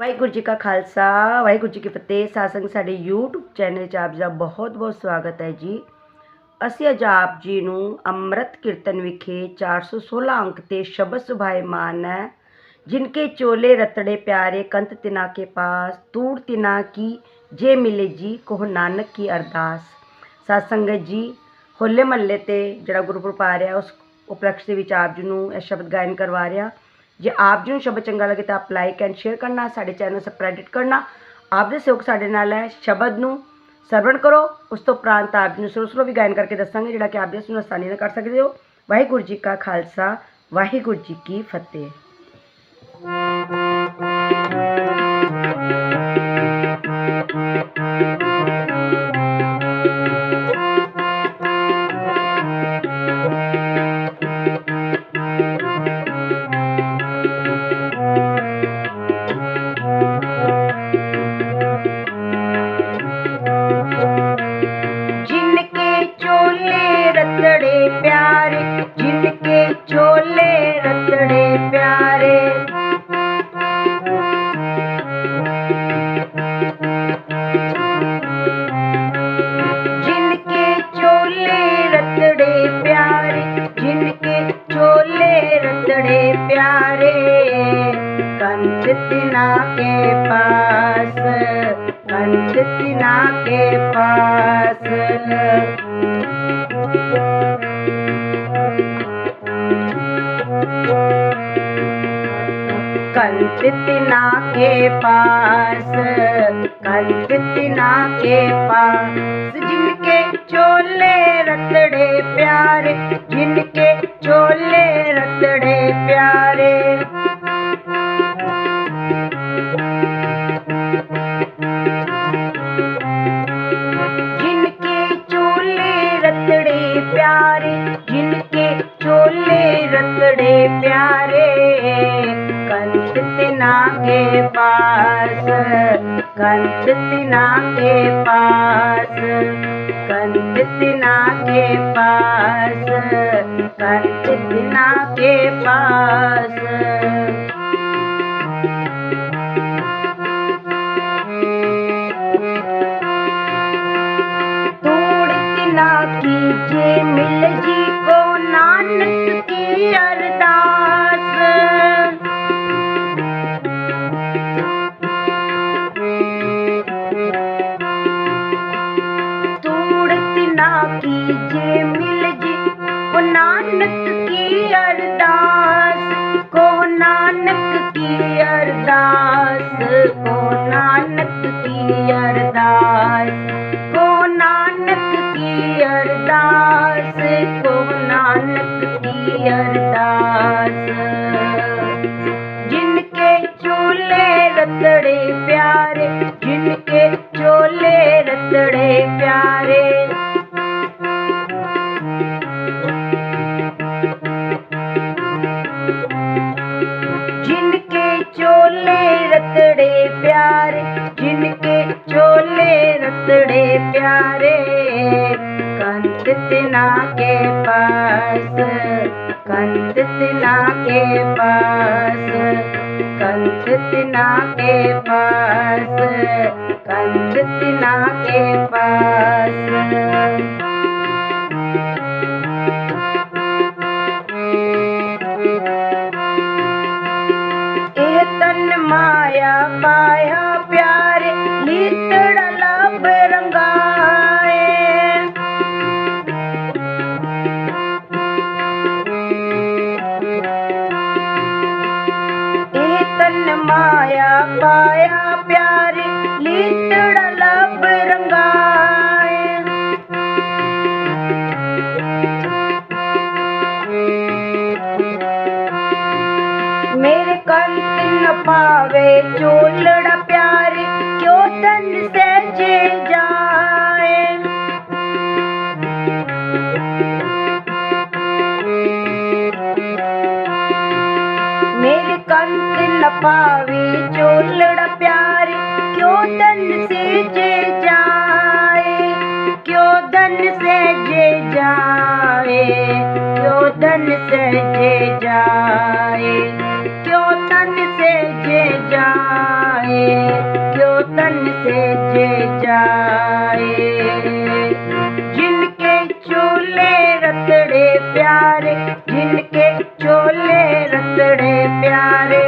ਵਾਹਿਗੁਰੂ ਜੀ ਕਾ ਖਾਲਸਾ, ਵਾਹਿਗੁਰੂ ਜੀ ਕੀ ਫਤਿਹ। ਸਾਸੰਗ ਸਾਡੇ YouTube channel 'ਚ ਆਪ ਜੀ ਦਾ ਬਹੁਤ-ਬਹੁਤ ਸਵਾਗਤ ਹੈ ਜੀ। ਅਸੀਂ ਅੱਜ ਆਪ ਜੀ ਨੂੰ ਅੰਮ੍ਰਿਤ ਕੀਰਤਨ ਵਿਖੇ 416 ਅੰਕ ਤੇ ਸ਼ਬਦ ਸੁਭਾਏ ਮਾਨ ਹੈ, ਜਿਨਕੇ ਚੋਲੇ ਰਤੜੇ ਪਿਆਰੇ ਕੰਤ ਤਿਨਾ ਕੇ ਪਾਸ, ਤੂੜ ਤਿਨਾ ਕੀ, ਜੇ ਮਿਲੇ ਜੀ ਕੋਹ ਨਾਨਕ ਕੀ ਅਰਦਾਸ। ਸਾਧ ਜੀ, ਹੋਲੇ ਮਹੱਲੇ ਤੇ ਜਿਹੜਾ ਗੁਰਪੁਰਬ ਆ ਰਿਹਾ, ਉਸ ਉਪਲਕਸ਼ ਦੇ ਵਿੱਚ ਆਪ ਜੀ ਨੂੰ ਇਹ ਸ਼ਬਦ ਗਾਇਨ ਕਰਵਾ ਰਿਹਾ। ਜੇ ਆਪ ਜੀ ਨੂੰ ਸ਼ਬਦ ਚੰਗਾ ਲੱਗੇ ਤਾਂ ਆਪ ਲਾਈਕ ਐਂਡ ਸ਼ੇਅਰ ਕਰਨਾ, ਸਾਡੇ ਚੈਨਲ ਨੂੰ ਸਬਸਕ੍ਰਾਈਬ ਕਰਨਾ। ਆਪ ਦੇ ਸਹਿਯੋਗ ਸਾਡੇ ਨਾਲ ਹੈ, ਸ਼ਬਦ ਨੂੰ ਸਰਵਣ ਕਰੋ, ਉਸ ਤੋਂ ਉਪਰੰਤ ਆਪ ਜੀ ਨੂੰ ਸੁਰ ਸੁਰੋਂ ਵੀ ਗਾਇਨ ਕਰਕੇ ਦੱਸਾਂਗੇ, ਜਿਹੜਾ ਕਿ ਆਪ ਜੀ ਨੂੰ ਆਸਾਨੀ ਨਾਲ ਕਰ ਸਕਦੇ ਹੋ। ਵਾਹਿਗੁਰੂ ਜੀ ਕਾ ਖਾਲਸਾ, ਵਾਹਿਗੁਰੂ ਜੀ ਕੀ ਫਤਿਹ। कंत तिना के पास कंत तिना के पास जिनके चोले रतड़े प्यारे, जिनके चोले रतड़े प्यारे। जिनके चोले रतड़े प्यारे के पास कंत तिना के पास कंत तिना के पास कंत तिना के पास। तोड़ तिना कीजे मिल जी को कंत के पास कंत तिना के पास कंत के पास। तन माया पाया प्यारी लीतड़ा लब रंगाए मेरे कंत न पावे चोलड़ा पारे से धन से जे Padre.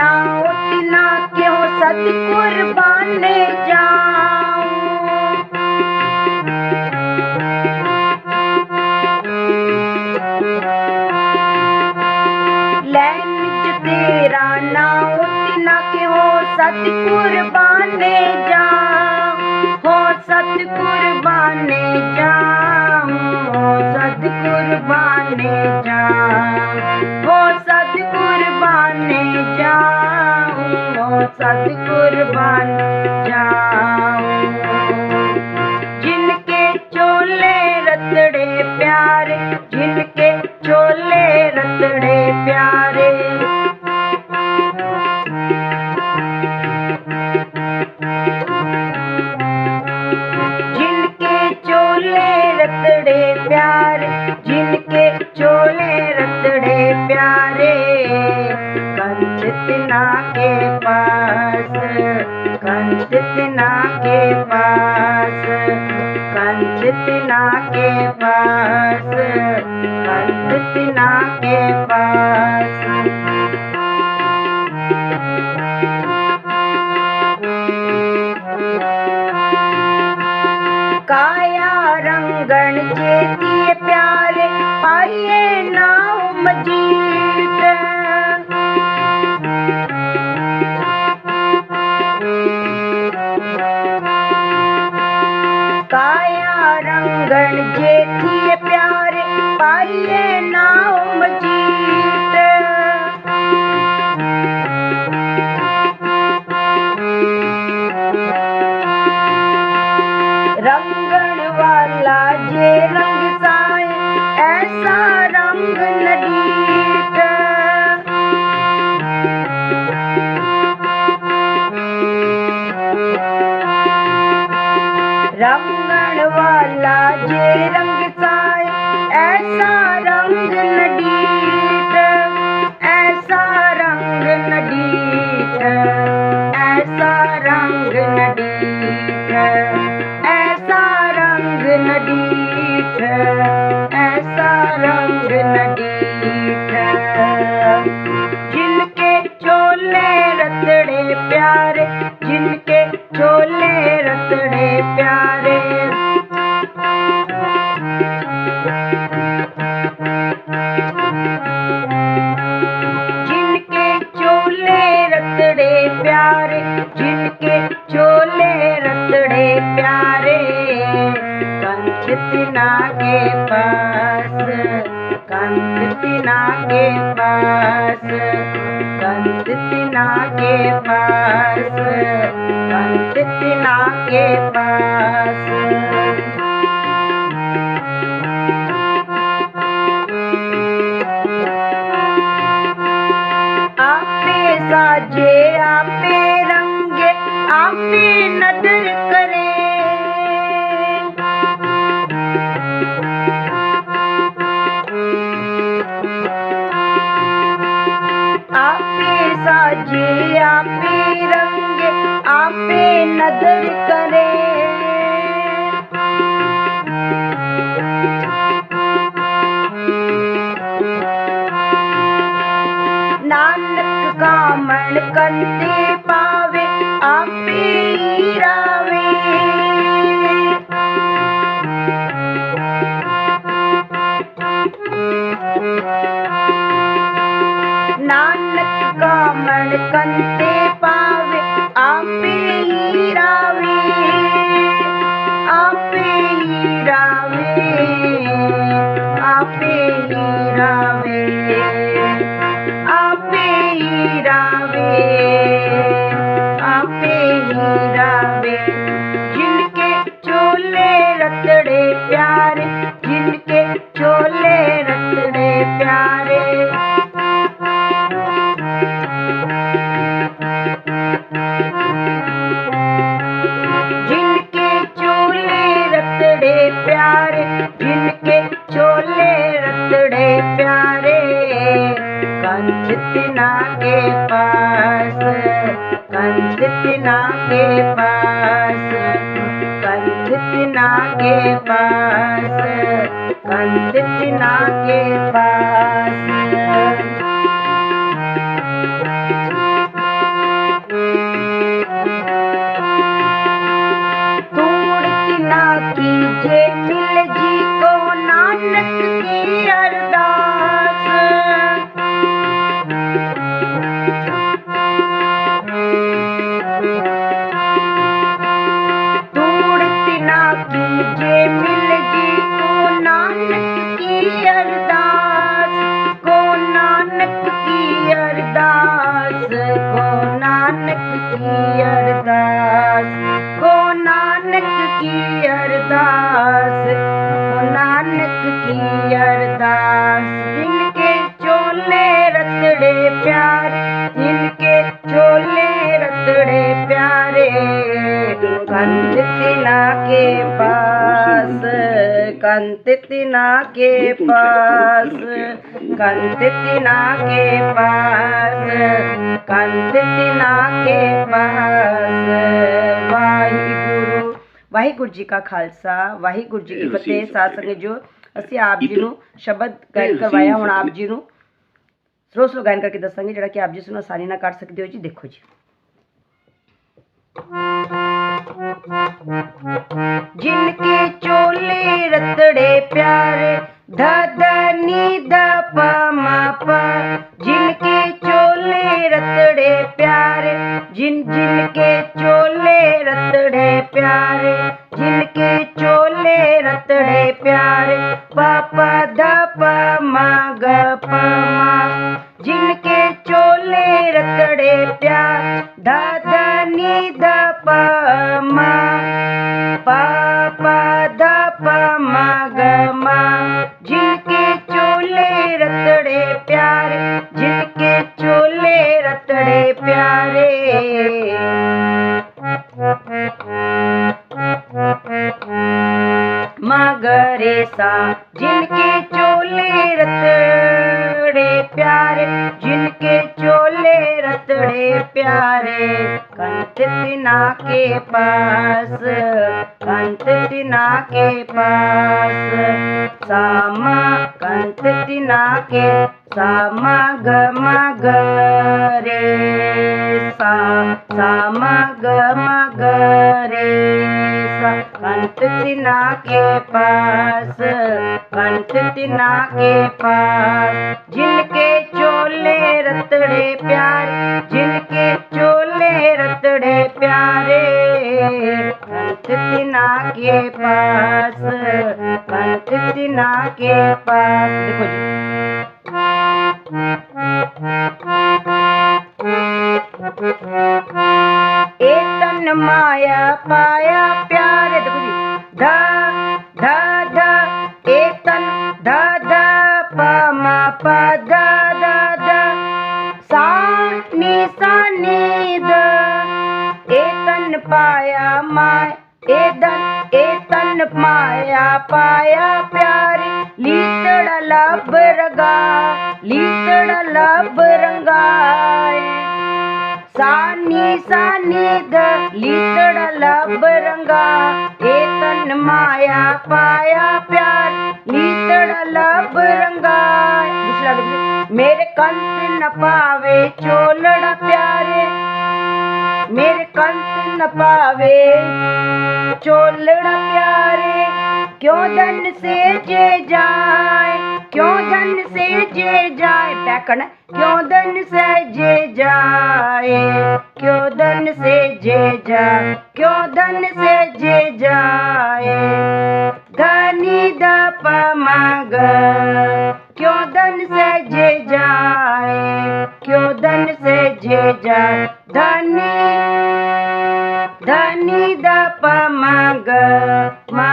ना उठना क्यों सद कुर्बाने तेरा ना उठना क्यों सद कुर्बाने जा हो सत कुर सतगुर बन जाऊँ। इतना के पास कंस इतना के पास कंस इतना के पास राम ही रावे कंच तिना के पास, तिना के पास कंच तिना के पास कंच तिना के पास। कंत तिना के पास कंत तिना के पास ਕੰਧ ਤਿਨਾ ਕੇ ਪਾਸ ਵਾਹਿਗੁਰੂ ਵਾਹਿਗੁਰੂ ਜੀ ਕਾ ਖਾਲਸਾ ਵਾਹਿਗੁਰੂ ਜੀ ਕੀ ਫਤਿਹ ਸਾਧ ਸੰਗਤ ਜੋ ਅਸੀਂ ਆਪ ਜੀ ਨੂੰ ਸ਼ਬਦ ਗਾਇਨ ਕਰਵਾਇਆ ਹੁਣ ਆਪ ਜੀ ਨੂੰ ਸਲੋ ਸਲੋ ਗਾਇਨ ਕਰਕੇ ਦੱਸਾਂਗੇ ਜਿਹੜਾ ਕਿ ਆਪ ਜੀ ਇਸ ਨੂੰ ਆਸਾਨੀ ਨਾਲ ਕਰ ਸਕਦੇ ਹੋ ਜੀ ਦੇਖੋ ਜੀ जिनके चोले रतड़े प्यारे धनी द प जिनके चोले रतड़े प्यारे, जिन जिनके चोले रतड़े प्यारे, जिनके चोले रतड़े प्यारे, पापा ध प म ग प म जिनके चोले रतड़े प्यार ध नि ध प म प प म जिनके चोले रतड़े प्यारे, जिनके चोले रतड़े प्यारे। मगरे सा, जिनके चोले रतड़े प्यारे कंत तिना के पास कंत तिना के पास। सामा कंत तिना के, सामा ग म ग रे। सा, सामा ग म ग रे। सा तिना के पास कंत तिना के पास। जिनके चोले रतड़े प्यारे, जिनके रतड़े प्यारे तिना के पास तिना के पास। देखो जी। माया पाया प्यारे, देखो जी। ध ध ध तन, ध ध, प, म, प, ध ध ध। सा नि सा नि द ए तन पाया माय ए दन ए तन माया पाया प्यारी लीतड़ लब रगा लीतड़ लब रंगाए सानी सानी द लीतड़ लब रंगा ए तन माया पाया प्यार लीतड़ लब रंगा दूसरा देखिए मेरे कंत न पावे चोलड़ा प्यारे मेरे कंत न पावे चोलड़ा प्यारे क्यों धन से जे जाए क्यों धन से जे जाए बैक करना क्यों धन से जे जाए क्यों धन से जे जाए क्यों धन से जे जाए धनी द प पमग क्यों धन से जे जाए? क्यों धन से जे जाए? धनी धनी द पमग मा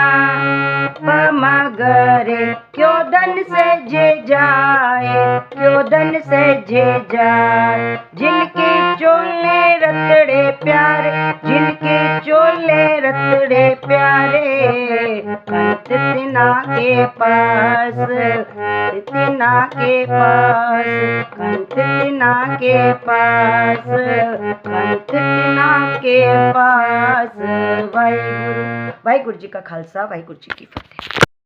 गरे क्यों धन से जे जाए, क्यों धन से जे जाए? जिनके चोले रतड़े प्यारे, जिनके चोले रतड़े प्यारे तितना के पास तितना के पास तितना के पास तितना के पास। वाहिगुरु वाहिगुरु जी का खालसा, वाहिगुरु जी की फतेह।